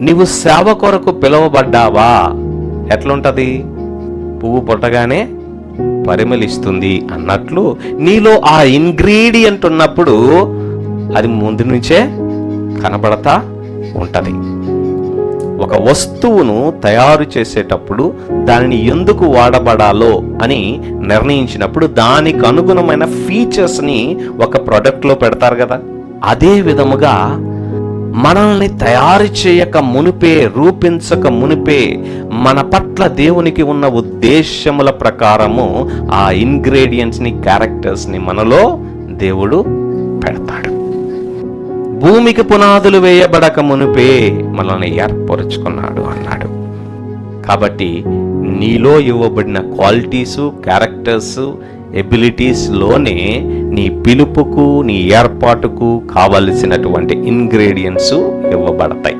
నీవు సేవ కొరకు పిలువబడ్డావా? ఎట్లుంటది? పువ్వు పుట్టగానే పరిమళిస్తుంది అన్నట్లు నీలో ఆ ఇంగ్రీడియంట్ ఉన్నప్పుడు అది ముందు నుంచే కనబడతా ఉంటది. ఒక వస్తువును తయారు చేసేటప్పుడు దానిని ఎందుకు వాడబడాలో అని నిర్ణయించినప్పుడు దానికి అనుగుణమైన ఫీచర్స్ని ఒక ప్రోడక్ట్లో పెడతారు కదా. అదే విధముగా మనల్ని తయారు చేయక మునిపే రూపించక మునిపే మన పట్ల దేవునికి ఉన్న ఉద్దేశముల ప్రకారము ఆ ఇంగ్రీడియంట్స్ని క్యారెక్టర్స్ని మనలో దేవుడు పెడతాడు. భూమికి పునాదులు వేయబడక మునిపే మనల్ని ఏర్పరుచుకున్నాడు అన్నాడు. కాబట్టి నీలో ఇవ్వబడిన క్వాలిటీసు క్యారెక్టర్స్ ఎబిలిటీస్లోనే నీ పిలుపుకు నీ ఏర్పాటుకు కావలసినటువంటి ఇంగ్రీడియంట్స్ ఇవ్వబడతాయి.